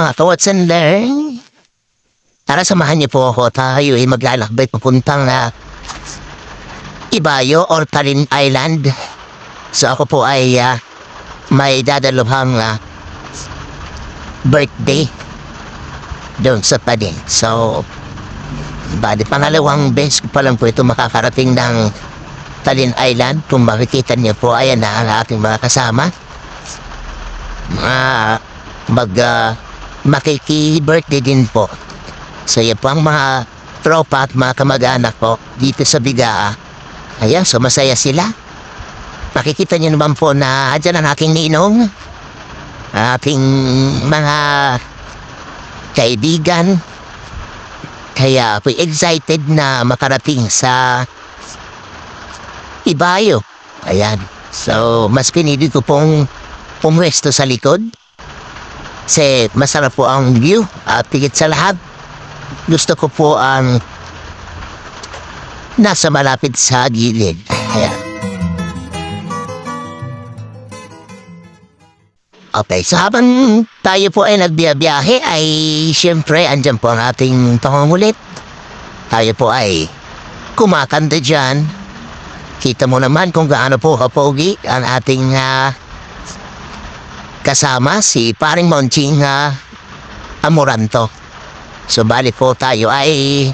mga thoughts and learn. Tara, samahan niyo po ako. Tayo ay maglalakbay papuntang uh, Ibayo or Tarin Island. So ako po ay ah, may dadalawang ah, birthday doon sa Tarin. So, bali pangalawang beses ko pa lang po ito makakarating ng Tarin Island. Kung makikita niyo po, ayan na ang aking mga kasama. Mga mag ah, makiki-birthday din po. So yan po ang mga tropa at mga kamag-anak ko dito sa Bigaa. Ayan, so masaya sila. Makikita niyo naman po na dyan ang aking ninong. Aking mga kaibigan. Kaya po excited na makarating sa Ibayo. Ayan. So, mas pinili ko pong pumwesto sa likod. Kasi masarap po ang view at tigit sa lahat. Gusto ko po ang nasa malapit sa gilid. Ayan. Okay, so habang tayo po ay nagbiyabiyahe ay siyempre andyan po ang ating pangungulit. Tayo po ay kumakanta dyan. Kita mo naman kung gaano po kapogi ang ating ah, kasama si paring Monching uh, Amoranto. So bali po tayo ay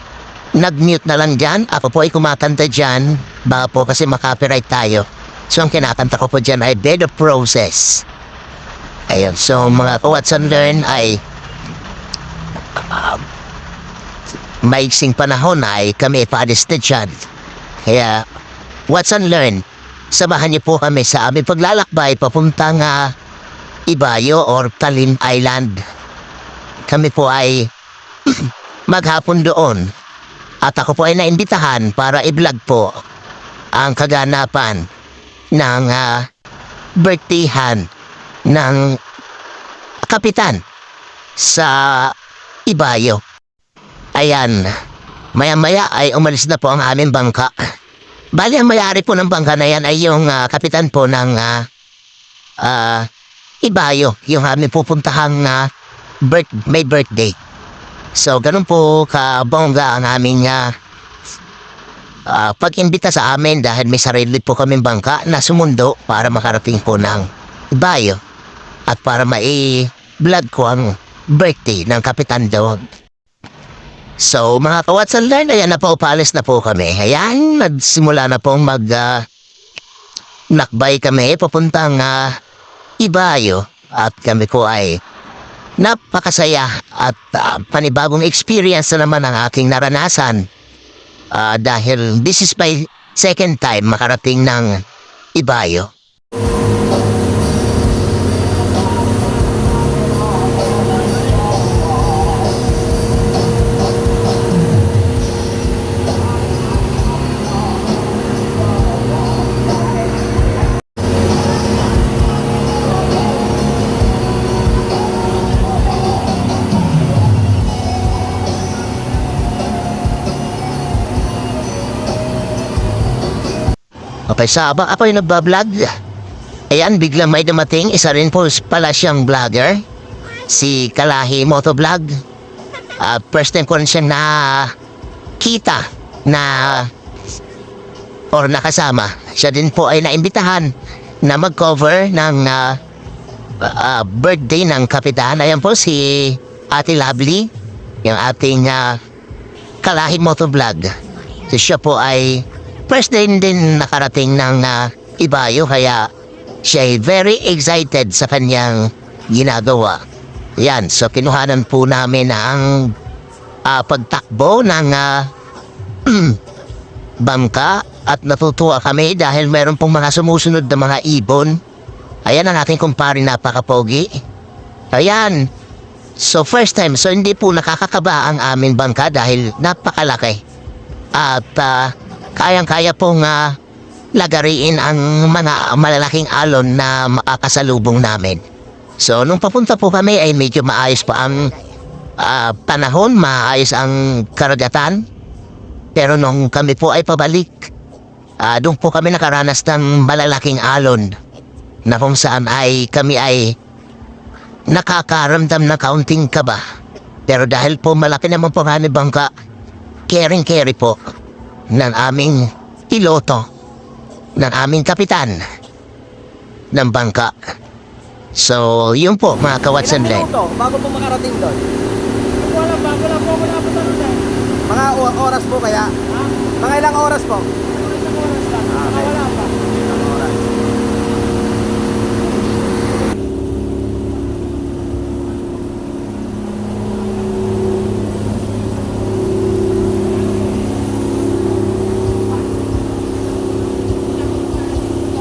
nag-mute na lang dyan. Ako po ay kumakanta dyan. Baka po kasi makapiright tayo. So ang kinakanta ko po dyan ay Bed of Roses. Ayun, so mga kawats and learn ay uh, maiksing panahon ay kami paalis na dyan. Kaya, what's and learn? Samahan niyo po kami sa aming paglalakbay papuntang uh, Ibayo or Talim Island. Kami po ay maghapon doon. At ako po ay naimbitahan para i-vlog po ang kaganapan ng uh, birthdayan ng kapitan sa Ibayo. Ayan, maya-maya ay umalis na po ang aming bangka. Bali, ang mayari po ng bangka na yan ay yung ah, kapitan po ng ah, ah, Ibayo, yung aming pupuntahang ah, birth, may birthday. So, ganun po kabongga ang aming ah, ah, pag-imbita sa amin dahil may sarili po kaming bangka na sumundo para makarating po ng Ibayo at para mai-vlog ko ang birthday ng Kapitan Dog. So, mga kawats and learn, ayan na po, paalis na po kami. Ayan, nagsimula na pong mag, ah, nakbay kami, papuntang ah, Ibayo. At kami ko ay napakasaya at ah, panibagong experience na naman ang aking naranasan. Ah, dahil this is my second time makarating ng Ibayo. Okay, sa abang ako yung nagbablog. Ayan, biglang may dumating. Isa rin po pala siyang vlogger. Si Kalahi Motovlog. Ah, first time ko rin siya na kita na or nakasama. Siya din po ay naimbitahan na mag-cover ng ah, ah, birthday ng kapitan. Ayan po si Ate Lovely, yung ating ah, Kalahi Motovlog. So, siya po ay first din din nakarating ng uh, Ibayo kaya siya ay very excited sa kanyang ginagawa. Yan, so kinuhanan po namin ang ah, pagtakbo ng ah, bangka at natutuwa kami dahil meron pong mga sumusunod na mga ibon. Ayan ang aking kumpare napakapogi. Ayan. So first time, so hindi po nakakakaba ang aming bangka dahil napakalaki. At ah, kayang-kaya pong ah, lagariin ang mga malalaking alon na makakasalubong namin. So, nung papunta po kami ay medyo maayos pa ang ah, panahon, maayos ang karagatan. Pero nung kami po ay pabalik, ah, doon po kami nakaranas ng malalaking alon na kung saan ay kami ay nakakaramdam na kaunting kaba. Pero dahil po malaki naman po nga ni Bangka, caring carry po ng aming piloto, ng aming kapitan ng bangka. So, yun po mga kawatsan minuto bago po makarating doon? Wala pa, wala po doon eh. Mga oras po kaya? Ha? Mga ilang oras po? Isang oras lang. Ah, okay. Wala pa. Ilang oras?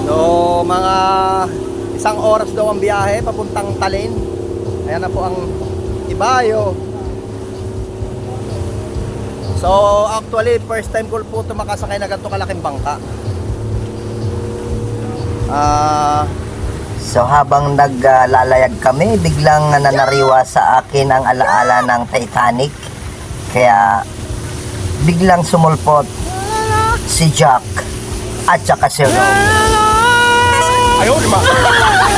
So, mga isang oras daw ang biyahe papuntang Talin. Ayan na po ang Ibayo. So, actually, first time ko po ito makasakay na ganito kalaking bangka. Ah, So habang naglalayag kami, biglang nanariwa sa akin ang alaala ng Titanic. Kaya biglang sumulpot si Jack at saka si Rose. 哎呦我的妈！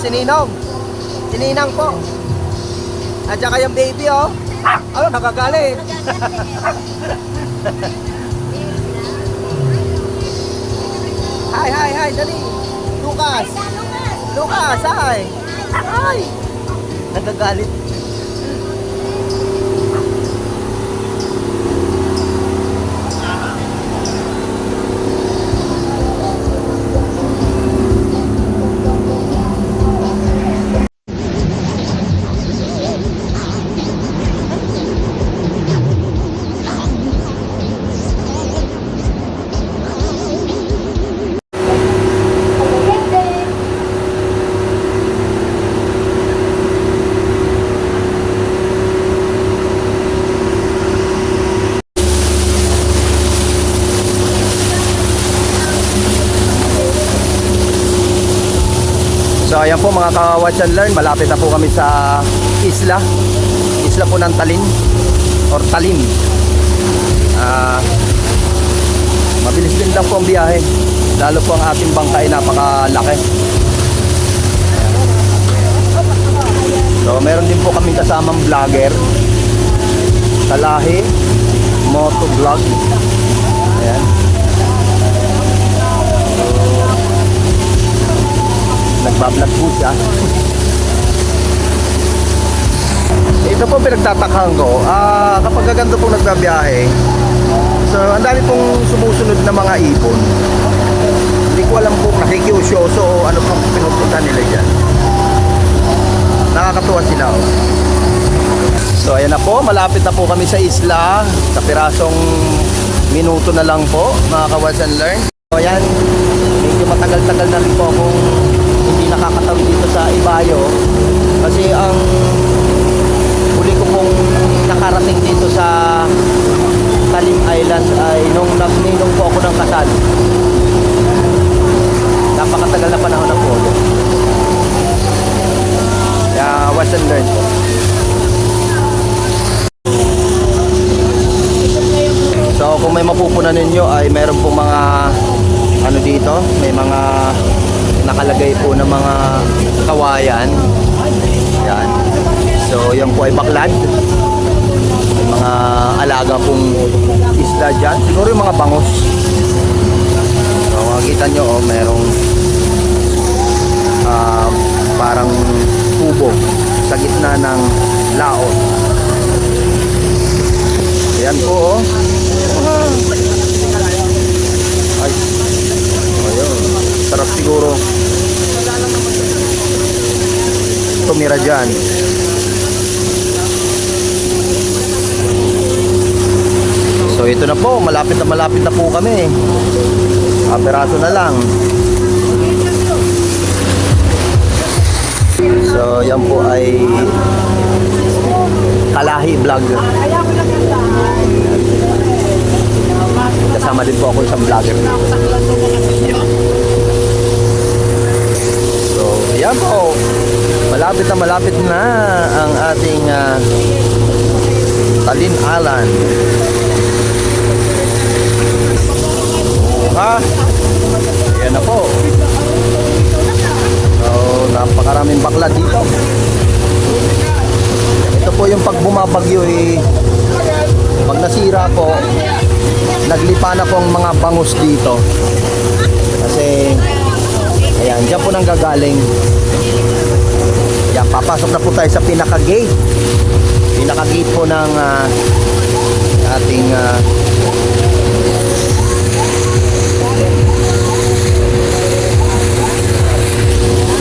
Ayan po, si Ninong. Si Ninang po. At saka yung baby, oh. Ano, nagagalit. hi, hi, hi, dali. Lucas. Lucas, hi. Hi. Nagagalit. So ayan po mga ka-watch and learn, malapit na po kami sa isla. Isla po ng Talin or Talim. Ah, mabilis din lang po ang biyahe. Lalo po ang ating bangka ay napakalaki. So meron din po kaming kasamang vlogger sa lahi moto vlog. Ayan. Nagbablog po siya. Ito po pinagtatakhan ko. Ah, kapag gaganda pong nagbabiyahe, so ang dami pong sumusunod na mga ibon. Hindi ko alam kung nakikiusyoso o ano pong pinupunta nila dyan. Nakakatuwa sila. Oh. So ayan na po, malapit na po kami sa isla. Sa pirasong minuto na lang po, mga kawas and learn. So ayan, medyo matagal-tagal na rin po akong nakakatawid dito sa Ibayo. Kasi ang huli ko pong nakarating dito sa Talim Islands ay nung nagninong po ako ng kasal. Napakatagal na panahon na po. Kaya watch and learn po. So kung may mapupunan ninyo ay meron po mga ano dito, may mga nakalagay po ng mga kawayan. Yan. So yan po ay baklad. May mga alaga pong isla dyan. Siguro yung mga bangos. So makikita nyo oh, merong ah, parang tubo sa gitna ng laot. Yan po oh. Ay. Ayun. Sarap siguro. Tumira dyan. So ito na po, malapit na malapit na po kami. Aperato na lang. So yan po ay Kalahi Vlog. Kasama din po ako isang vlogger. So, yan po. Malapit na malapit na ang ating ah, Talin Alan. Ha? Yan na po. So, napakaraming bakla dito. Ito po yung pag bumabagyo eh, pag nasira po, naglipa na po ang mga bangus dito. Kasi, ayan, dyan po nang gagaling. Yan, papasok na po tayo sa pinaka-gate. Pinaka-gate po ng ah, ating ah,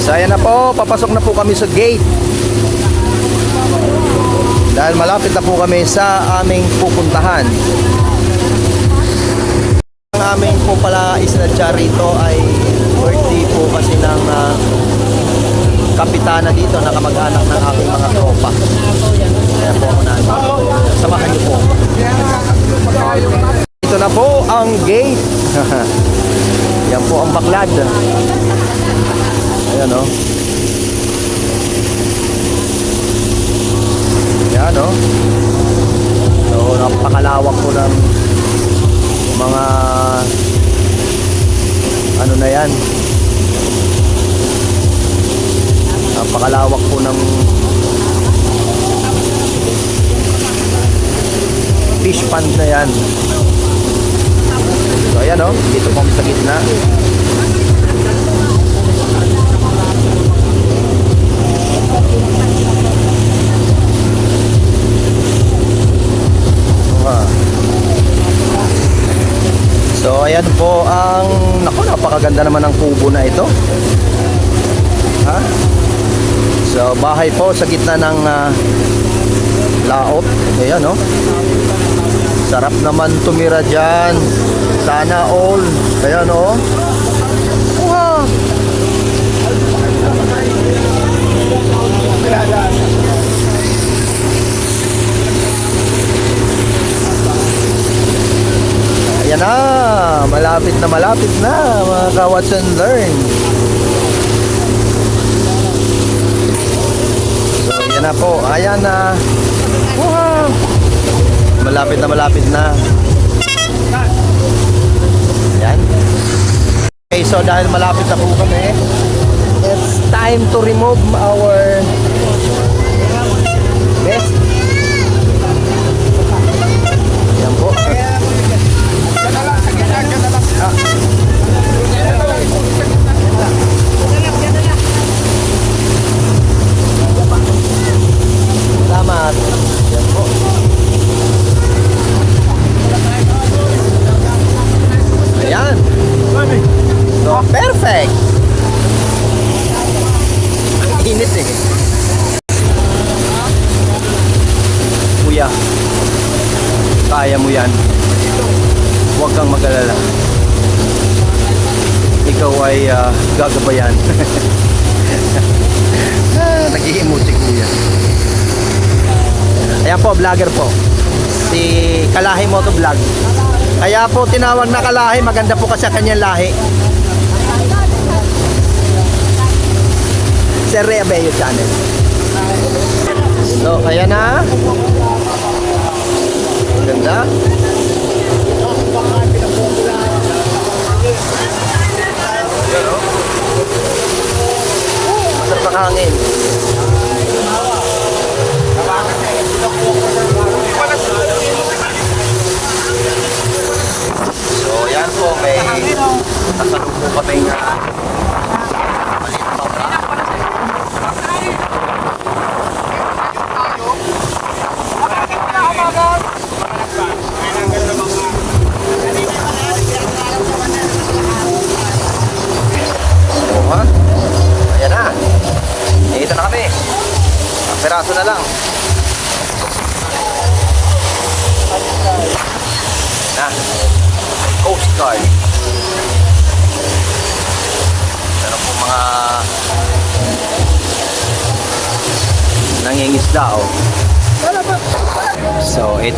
So ayan na po, papasok na po kami sa gate. Dahil malapit na po kami sa aming pupuntahan. Ang aming po pala isnadya rito ay birthday po kasi ng ah, kapitana dito na kamag-anak ng aking mga tropa. Kaya po ako na samahan niyo po. Ito na po ang gate. Yan po ang baklad. Ayan o. Yan o. So, napakalawak po ng mga ano na yan. Napakalawak po ng fish pond na yan. So, ayan o. Dito po sa gitna. So ayan po ang nako napakaganda naman ng kubo na ito. Ha? So bahay po sa gitna ng ah, laot. Ayan no. Sarap naman tumira diyan. Sana all. Ayan oh. Wow. Ayan na, malapit na malapit na mga ka-watch and learn. So, ayan na po. Ayan na. Wow! Malapit na malapit na. Ayan. Okay, so dahil malapit na po kami, it's time to remove our vest. Ayan po. Salamat. Yan po. Ayan. So, perfect. Ang Init eh. Kuya, kaya mo yan. Huwag kang mag-alala. Ikaw ay ah, gagabayan. Ah, Nag-i-emote si Kuya. Ayan po, vlogger po. Si Kalahi Moto Vlog. Kaya po tinawag na Kalahi, maganda po kasi ang kanyang lahi. Sir Rea Bello Channel. So, ayan na. Ganda. Oh. Masarap ang hangin. Po, may nasalong po kami nga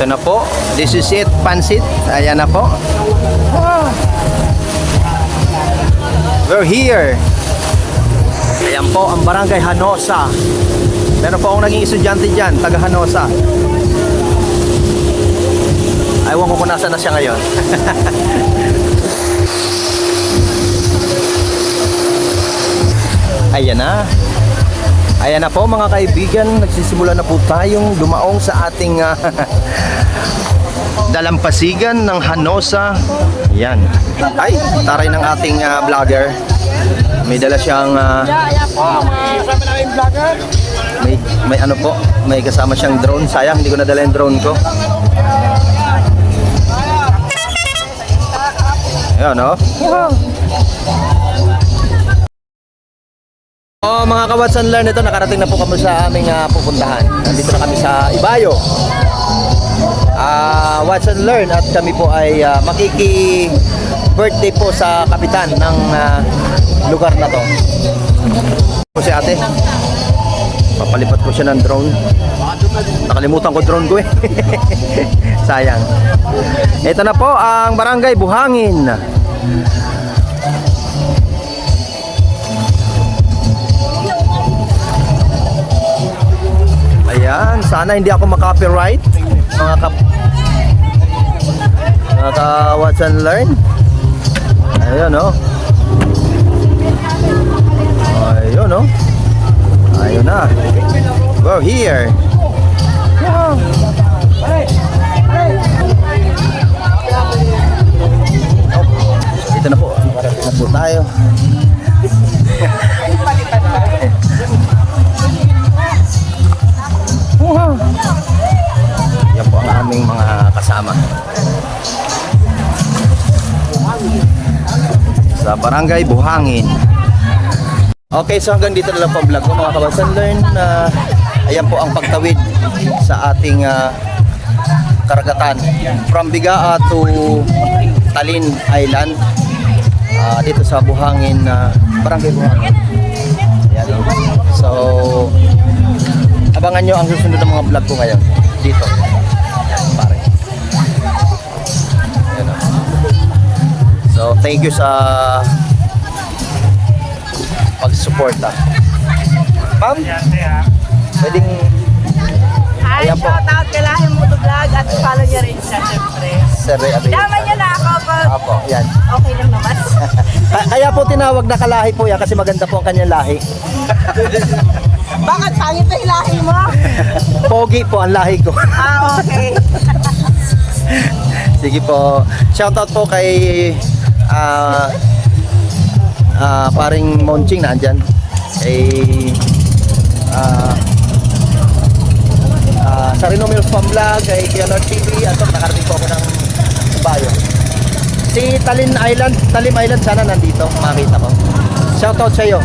ito na po. This is it, pansit. Ayan na po. We're here. Ayan po ang barangay Hanosa. Meron po akong naging estudyante dyan, taga Hanosa. Ewan ko kung nasa na siya ngayon. Ayan na. Ayan na po mga kaibigan, nagsisimula na po tayong dumaong sa ating ah, dalampasigan ng Hanosa. Yan. Ay, taray ng ating ah, vlogger. May dala siyang mga vlogger. may may ano po, may kasama siyang drone. Sayang hindi ko nadala yung drone ko. Ayan, no? Oh, mga kawats and learn ito, nakarating na po kami sa aming ah, pupuntahan. Nandito na kami sa Ibayo. Ah, watch and learn at kami po ay ah, makiki birthday po sa kapitan ng ah, lugar na to. Po si ate. Papalipat ko siya ng drone. Nakalimutan ko drone ko eh. Sayang. Ito na po ang Barangay Buhangin. Ayan, sana hindi ako makopyright. Mga kap mga ka watch and learn. Ayun oh. Ayun oh. Ayun na. We're here. Oh, Dito na po. Parating na po tayo. Barangay Buhangin. Okay, so hanggang dito na lang po vlog ko mga kabasan learn na ayan po ang pagtawid sa ating ah, karagatan from Bigaa to Talin Island ah, dito sa Buhangin na Barangay Buhangin. Ayan. So abangan nyo ang susunod ng mga vlog ko ngayon dito. Pare. Oh. So thank you sa pag-suporta. Ma'am, pwedeng Hi, Ayan po. shout out kay Lahim Moto Vlog at follow niya rin siya, syempre. Sir Ray Abel. Dama niya na ako pag Apo, yan. okay lang naman. Ka- Kaya po tinawag na kalahi po yan kasi maganda po ang kanyang lahi. Bakit pangit na hilahin mo? Pogi po ang lahi ko. ah, okay. Sige po. Shoutout po kay ah ah paring Monching na andyan. Kay ah ah Sarino Mills Pamvlog, kay Kianor TV, at nakarating po ako ng bayo. Si Talin Island, Talim Island sana nandito, makita ko. Shoutout sa iyo.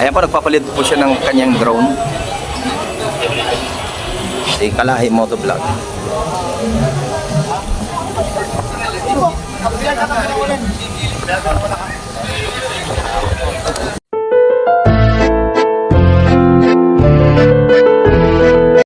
Ayan po, nagpapalit po siya ng kanyang drone. Si Kalahi Motovlog. Ilan ka na ulit?